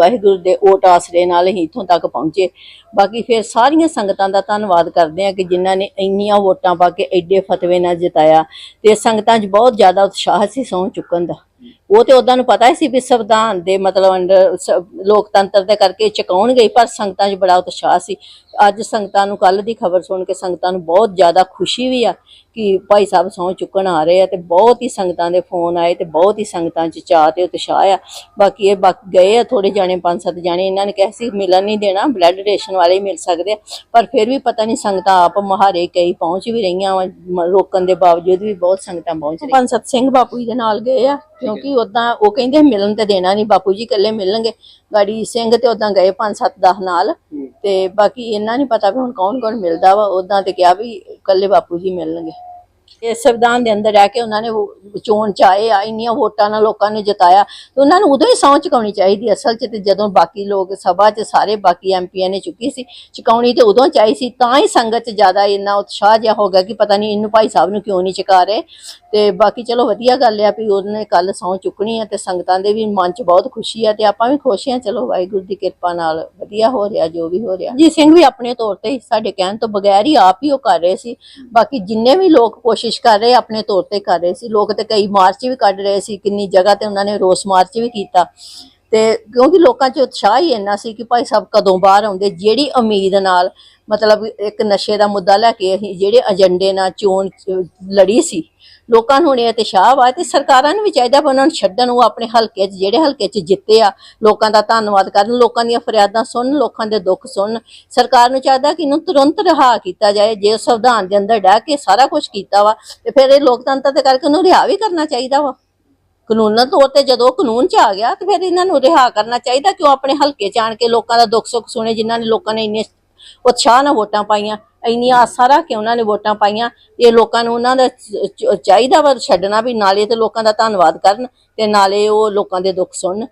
ਵਾਹਿਗੁਰੂ ਦੇ ਓਟ ਆਸਰੇ ਨਾਲ ਹੀ ਇੱਥੋਂ ਤੱਕ ਪਹੁੰਚੇ। ਬਾਕੀ ਫਿਰ ਸਾਰੀਆਂ ਸੰਗਤਾਂ ਦਾ ਧੰਨਵਾਦ ਕਰਦੇ ਆ ਕਿ ਜਿਨ੍ਹਾਂ ਨੇ ਇੰਨੀਆਂ ਵੋਟਾਂ ਪਾ ਕੇ ਐਡੇ ਫਤਵੇ ਨਾਲ ਜਿਤਾਇਆ। ਤੇ ਸੰਗਤਾਂ 'ਚ ਬਹੁਤ ਜ਼ਿਆਦਾ ਉਤਸ਼ਾਹ ਸੀ ਸਹੁੰ ਚੁੱਕਣ ਦਾ। ਉਹ ਤੇ ਉਹਨਾਂ ਨੂੰ ਪਤਾ ਹੀ ਸੀ ਵੀ ਸੰਵਿਧਾਨ ਦੇ ਮਤਲਬ ਅੰਡਰ ਲੋਕਤੰਤਰ ਦੇ ਕਰਕੇ ਚੁਕਾਉਣ ਗਈ ਪਰ ਸੰਗਤਾਂ 'ਚ ਬੜਾ ਉਤਸ਼ਾਹ ਸੀ। ਅੱਜ ਸੰਗਤਾਂ ਨੂੰ ਕੱਲ ਦੀ ਖਬਰ ਸੁਣ ਕੇ ਸੰਗਤਾਂ ਨੂੰ ਬਹੁਤ ਜ਼ਿਆਦਾ ਖੁਸ਼ੀ ਵੀ ਆ ਕਿ ਭਾਈ ਸਾਹਿਬ ਸਹੁੰ ਚੁੱਕਣ ਆ ਰਹੇ ਆ ਤੇ ਬਹੁਤ ਹੀ ਸੰਗਤਾਂ ਦੇ ਫੋਨ ਆਏ ਤੇ ਬਹੁਤ ਹੀ ਸੰਗਤਾਂ 'ਚ ਚਾਅ ਤੇ ਉਤਸ਼ਾਹ ਆ। ਬਾਕੀ ਇਹ ਬਾਕੀ ਗਏ ਆ ਥੋੜੇ ਜਾਣੇ ਪੰਜ ਸੱਤ ਜਾਣੇ ਇਹਨਾਂ ਨੇ ਕਿਹਾ ਸੀ ਮਿਲਣ ਨਹੀਂ ਦੇਣਾ ਬਲੱਡ ਡੋਨੇਸ਼ਨ ਵਾਲੇ ਹੀ ਮਿਲ ਸਕਦੇ ਆ। ਪਰ ਫਿਰ ਵੀ ਪਤਾ ਨਹੀਂ ਸੰਗਤਾਂ ਆਪ ਮਹਾਰੇ ਕਈ ਪਹੁੰਚ ਵੀ ਰਹੀਆਂ ਵਾਂ, ਰੋਕਣ ਦੇ ਬਾਵਜੂਦ ਵੀ ਬਹੁਤ ਸੰਗਤਾਂ ਪਹੁੰਚ ਰਹੀਆਂ। ਪੰਜ ਸੱਤ ਸਿੰਘ ਬਾਪੂ ਜੀ ਦੇ ਨਾਲ ਗਏ ਆ ਕਿਉਂਕਿ ਉਦਾਂ ਉਹ ਕਹਿੰਦੇ ਮਿਲਣ ਤੇ ਦੇਣਾ ਨਹੀਂ ਬਾਪੂ ਜੀ ਇਕੱਲੇ ਮਿਲਣਗੇ। ਗਾੜੀ ਸਿੰਘ ਤੇ ਉਦਾਂ ਗਏ ਪੰਜ ਸੱਤ 10 ਨਾਲ। ਤੇ ਬਾਕੀ ਇਹਨਾਂ ਨਹੀਂ ਪਤਾ ਵੀ ਹੁਣ ਕੌਣ ਕੌਣ ਮਿਲਦਾ ਵਾ ਉਦਾਂ ਤੇ ਕਿਹਾ ਵੀ ਇਕੱਲੇ ਬਾਪੂ ਜੀ ਮਿਲਣਗੇ। ਇਹ ਸੰਵਿਧਾਨ ਦੇ ਅੰਦਰ ਰਹਿ ਕੇ ਉਹਨਾਂ ਨੇ ਚੋਣ ਚ ਆਏ ਆ, ਇੰਨੀਆਂ ਵੋਟਾਂ ਨਾਲ ਲੋਕਾਂ ਨੇ ਜਿਤਾਇਆ। ਤੇ ਉਹਨਾਂ ਨੂੰ ਉਦੋਂ ਹੀ ਸਹੁੰ ਚੁਕਾਉਣੀ ਚਾਹੀਦੀ ਅਸਲ ਚ ਤੇ ਜਦੋਂ ਬਾਕੀ ਲੋਕ ਸਭਾ ਚ ਸਾਰੇ ਬਾਕੀ ਐਮਪੀਆਂ ਨੇ ਚੁੱਕੀ ਸੀ, ਚੁਕਾਉਣੀ ਤੇ ਉਦੋਂ ਚਾਹੀ ਸੀ, ਤਾਂ ਹੀ ਸੰਗਤ ਚ ਜ਼ਿਆਦਾ ਇੰਨਾ ਉਤਸ਼ਾਹ ਜਿਹਾ ਹੋ ਗਿਆ ਕਿ ਪਤਾ ਨਹੀਂ ਇਹਨੂੰ ਭਾਈ ਸਾਹਿਬ ਨੂੰ ਕਿਉਂ ਨਹੀਂ ਚੁਕਾ ਰਹੇ। ਤੇ ਬਾਕੀ ਚਲੋ ਵਧੀਆ ਗੱਲ ਆ ਵੀ ਉਹਨੇ ਕੱਲ ਸਹੁੰ ਚੁੱਕਣੀ ਆ ਤੇ ਸੰਗਤਾਂ ਦੇ ਵੀ ਮਨ ਚ ਬਹੁਤ ਖੁਸ਼ੀ ਆ ਤੇ ਆਪਾਂ ਵੀ ਖੁਸ਼ ਆ। ਚਲੋ ਵਾਹਿਗੁਰੂ ਦੀ ਕਿਰਪਾ ਨਾਲ ਵਧੀਆ ਹੋ ਰਿਹਾ, ਜੋ ਵੀ ਹੋ ਰਿਹਾ। ਜੀ ਸਿੰਘ ਵੀ ਆਪਣੇ ਤੌਰ ਤੇ ਸਾਡੇ ਕਹਿਣ ਤੋਂ ਬਗੈਰ ਹੀ ਆਪ ਹੀ ਉਹ ਕਰ ਰਹੇ ਸੀ। ਬਾਕੀ ਜਿੰਨੇ ਵੀ ਲੋਕ ਕੋਸ਼ਿਸ਼ ਕੋਸ਼ਿਸ਼ ਕਰ ਰਹੇ, ਆਪਣੇ ਤੌਰ ਤੇ ਕਰ ਰਹੇ ਸੀ। ਲੋਕ ਤੇ ਕਈ ਮਾਰਚ ਵੀ ਕੱਢ ਰਹੇ ਸੀ, ਕਿੰਨੀ ਜਗ੍ਹਾ ਤੇ ਉਹਨਾਂ ਨੇ ਰੋਸ ਮਾਰਚ ਵੀ ਕੀਤਾ। ਤੇ ਕਿਉਂਕਿ ਲੋਕਾਂ 'ਚ ਉਤਸ਼ਾਹ ਹੀ ਇੰਨਾ ਸੀ ਕਿ ਭਾਈ ਸਾਹਿਬ ਕਦੋਂ ਬਾਹਰ ਆਉਂਦੇ, ਜਿਹੜੀ ਉਮੀਦ ਨਾਲ ਮਤਲਬ ਇੱਕ ਨਸ਼ੇ ਦਾ ਮੁੱਦਾ ਲੈ ਕੇ ਅਸੀਂ ਜਿਹੜੇ ਏਜੰਡੇ ਨਾਲ ਚੋਣ ਲੜੀ ਸੀ, ਲੋਕਾਂ ਨੂੰ ਹੁਣ ਇਹ ਉਤਸ਼ਾਹ ਵਾ ਤੇ ਸਰਕਾਰਾਂ ਨੂੰ ਵੀ ਚਾਹੀਦਾ ਵੀ ਉਹਨਾਂ ਨੂੰ ਛੱਡਣ, ਉਹ ਆਪਣੇ ਹਲਕੇ 'ਚ, ਜਿਹੜੇ ਹਲਕੇ 'ਚ ਜਿੱਤੇ ਆ, ਲੋਕਾਂ ਦਾ ਧੰਨਵਾਦ ਕਰਨ, ਲੋਕਾਂ ਦੀਆਂ ਫਰਿਆਦਾਂ ਸੁਣਨ, ਲੋਕਾਂ ਦੇ ਦੁੱਖ ਸੁਣਨ, ਸਰਕਾਰ ਨੂੰ ਚਾਹੀਦਾ ਕਿ ਇਹਨੂੰ ਤੁਰੰਤ ਰਿਹਾ ਕੀਤਾ ਜਾਏ, ਜੇ ਸੰਵਿਧਾਨ ਦੇ ਅੰਦਰ ਡਹਿ ਕੇ ਸਾਰਾ ਕੁਝ ਕੀਤਾ ਵਾ ਤੇ ਫਿਰ ਇਹ ਲੋਕਤੰਤਰ ਦੇ ਕਰਕੇ ਉਹਨੂੰ ਰਿਹਾ ਵੀ ਕਰਨਾ ਚਾਹੀਦਾ ਵਾ। ਕਾਨੂੰਨਾਂ ਤੌਰ ਤੇ ਜਦੋਂ ਕਾਨੂੰਨ ਚ ਆ ਗਿਆ, ਤੇ ਫਿਰ ਇਹਨਾਂ ਨੂੰ ਰਿਹਾ ਕਰਨਾ ਚਾਹੀਦਾ ਕਿਉਂ ਆਪਣੇ ਹਲਕੇ ਚ ਆਣ ਕੇ ਲੋਕਾਂ ਦਾ ਦੁੱਖ ਸੁੱਖ ਸੁਣੇ, ਜਿਨ੍ਹਾਂ ਨੇ ਲੋਕਾਂ ਨੇ ਇੰਨੇ ਉਤਸ਼ਾਹ ਨਾਲ ਵੋਟਾਂ ਪਾਈਆਂ, ਇੰਨੀਆਂ ਆਸਾਂ ਰੱਖ ਕੇ ਉਹਨਾਂ ਨੇ ਵੋਟਾਂ ਪਾਈਆਂ ਇਹ ਲੋਕਾਂ ਨੂੰ ਉਹਨਾਂ ਦਾ ਚਾਹੀਦਾ ਵਾ ਛੱਡਣਾ ਵੀ, ਨਾਲੇ ਤੇ ਲੋਕਾਂ ਦਾ ਧੰਨਵਾਦ ਕਰਨ, ਤੇ ਨਾਲੇ ਉਹ ਲੋਕਾਂ ਦੇ ਦੁੱਖ ਸੁਣਨ।